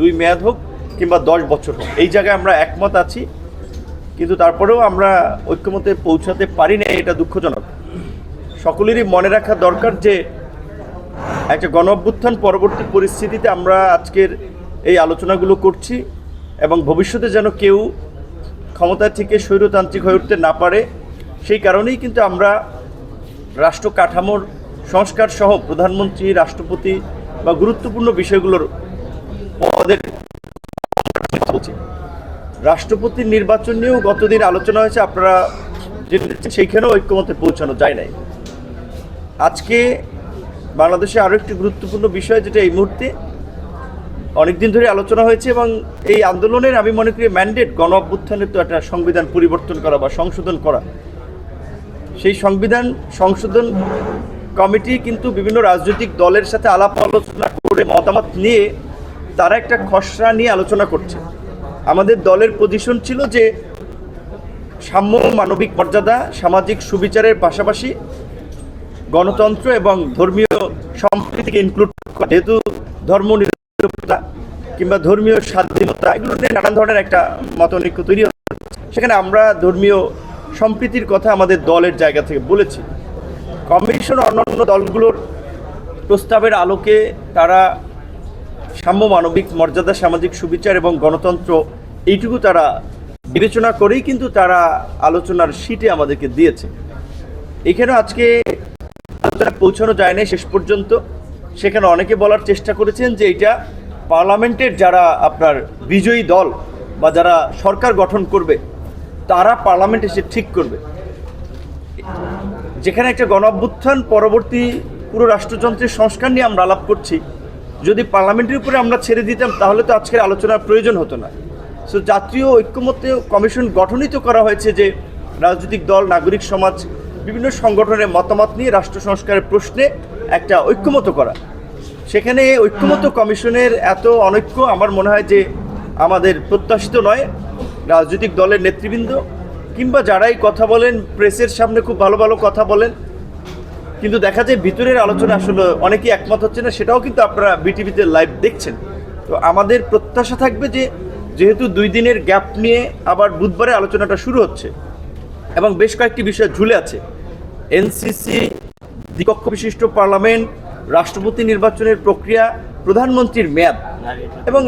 দুই মেয়াদ হোক কিংবা দশ বছর হোক। এই জায়গায় আমরা একমত আছি, কিন্তু তারপরেও আমরা ঐক্যমতে পৌঁছাতে পারি না এটা দুঃখজনক। সকলেরই মনে রাখা দরকার যে একটা গণ অভ্যুত্থান পরবর্তী পরিস্থিতিতে আমরা আজকের এই আলোচনাগুলো করছি এবং ভবিষ্যতে যেন কেউ ক্ষমতা থেকে স্বৈরতান্ত্রিক হয়ে উঠতে না পারে, সেই কারণেই কিন্তু আমরা রাষ্ট্র কাঠামোর সংস্কার সহ প্রধানমন্ত্রী, রাষ্ট্রপতি বা গুরুত্বপূর্ণ বিষয়গুলোর পদের বলছি। রাষ্ট্রপতির নির্বাচন নিয়েও গতদিন আলোচনা হয়েছে, আপনারা সেইখানেও ঐক্যমতে পৌঁছানো যায় নাই আজকে বাংলাদেশে আরও একটি গুরুত্বপূর্ণ বিষয়, যেটা এই মুহূর্তে অনেকদিন ধরে আলোচনা হয়েছে এবং এই আন্দোলনের, আমি মনে করি ম্যান্ডেট গণ অভ্যুত্থানের তো একটা সংবিধান পরিবর্তন করা বা সংশোধন করা সেই সংবিধান সংশোধন কমিটি কিন্তু বিভিন্ন রাজনৈতিক দলের সাথে আলাপ আলোচনা করে মতামত নিয়ে তারা একটা খসড়া নিয়ে আলোচনা করছে। আমাদের দলের পজিশন ছিল যে সাম্য মানবিক মর্যাদা, সামাজিক সুবিচারের পাশাপাশি গণতন্ত্র এবং ধর্মীয় সম্প্রীতিকে ইনক্লুড যেহেতু ধর্ম নিরপেক্ষতা কিংবা ধর্মীয় স্বাধীনতা, এগুলো নিয়ে নানান ধরনের একটা মতনৈক্য তৈরি সেখানে আমরা ধর্মীয় সম্প্রীতির কথা আমাদের দলের জায়গা থেকে বলেছি। কমিশন অন্যান্য দলগুলোর প্রস্তাবের আলোকে তারা সাম্য মানবিক মর্যাদা, সামাজিক সুবিচার এবং গণতন্ত্র এইটুকু তারা বিবেচনা করেই কিন্তু তারা আলোচনার সিটে আমাদেরকে দিয়েছে। এখানে আজকে আলোচনা পৌঁছানো যায় না শেষ পর্যন্ত। সেখানে অনেকে বলার চেষ্টা করেছেন যে এটা পার্লামেন্টের যারা আপনার বিজয়ী দল বা যারা সরকার গঠন করবে, তারা পার্লামেন্ট এসে ঠিক করবে। যেখানে একটা গণ পরবর্তী পুরো রাষ্ট্রযন্ত্রের সংস্কার নিয়ে আমরা আলাপ করছি যদি পার্লামেন্টের উপরে আমরা ছেড়ে দিতাম, তাহলে তো আজকের আলোচনার প্রয়োজন হতো না। সো জাতীয় ঐক্যমত্য কমিশন গঠনই তো করা হয়েছে যে, রাজনৈতিক দল, নাগরিক সমাজ, বিভিন্ন সংগঠনের মতামত নিয়ে রাষ্ট্র সংস্কারের প্রশ্নে একটা ঐক্যমত করা। সেখানে ঐক্যমত কমিশনের এত অনৈক্য, আমার মনে হয় যে, আমাদের প্রত্যাশিত নয়। রাজনৈতিক দলের নেতৃবৃন্দ কিংবা যারাই কথা বলেন, প্রেসের সামনে খুব ভালো ভালো কথা বলেন কিন্তু দেখা যায় ভিতরের আলোচনা আসলে অনেকেই একমত হচ্ছে না, সেটাও কিন্তু আপনারা বিটিভিতে লাইভ দেখছেন। তো আমাদের প্রত্যাশা থাকবে যে, যেহেতু দুই দিনের গ্যাপ নিয়ে আবার বুধবারে আলোচনাটা শুরু হচ্ছে এবং বেশ কয়েকটি বিষয় ঝুলে আছে। এনসিসি দ্বিকক্ষ বিশিষ্ট পার্লামেন্ট, রাষ্ট্রপতি নির্বাচনের প্রক্রিয়া, প্রধানমন্ত্রীর মেয়াদ এবং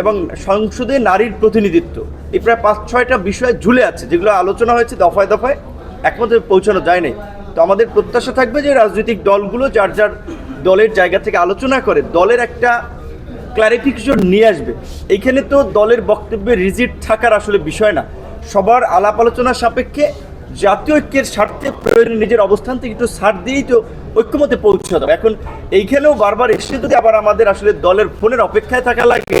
এবং সংসদে নারীর প্রতিনিধিত্ব। এই প্রায় পাঁচ ছয়টা বিষয় ঝুলে আছে, যেগুলো আলোচনা হয়েছে দফায় দফায় একমতে পৌঁছানো যায়নি। তো আমাদের প্রত্যাশা থাকবে যে রাজনৈতিক দলগুলো যার যার দলের জায়গা থেকে আলোচনা করে, দলের একটা ক্লারিফিকেশন নিয়ে আসবে। এইখানে তো দলের বক্তব্যে রিজিট থাকার আসলে বিষয় না। সবার আলাপ আলোচনার সাপেক্ষে জাতীয় ঐক্যের স্বার্থে প্রয়োজনে নিজের অবস্থান থেকে একটু ছাড় দিয়েই তো ঐক্যমতে পৌঁছাতে হবে এখন এইখানেও বারবার এসে যদি আবার আমাদের আসলে দলের ফোনের অপেক্ষায় থাকা লাগে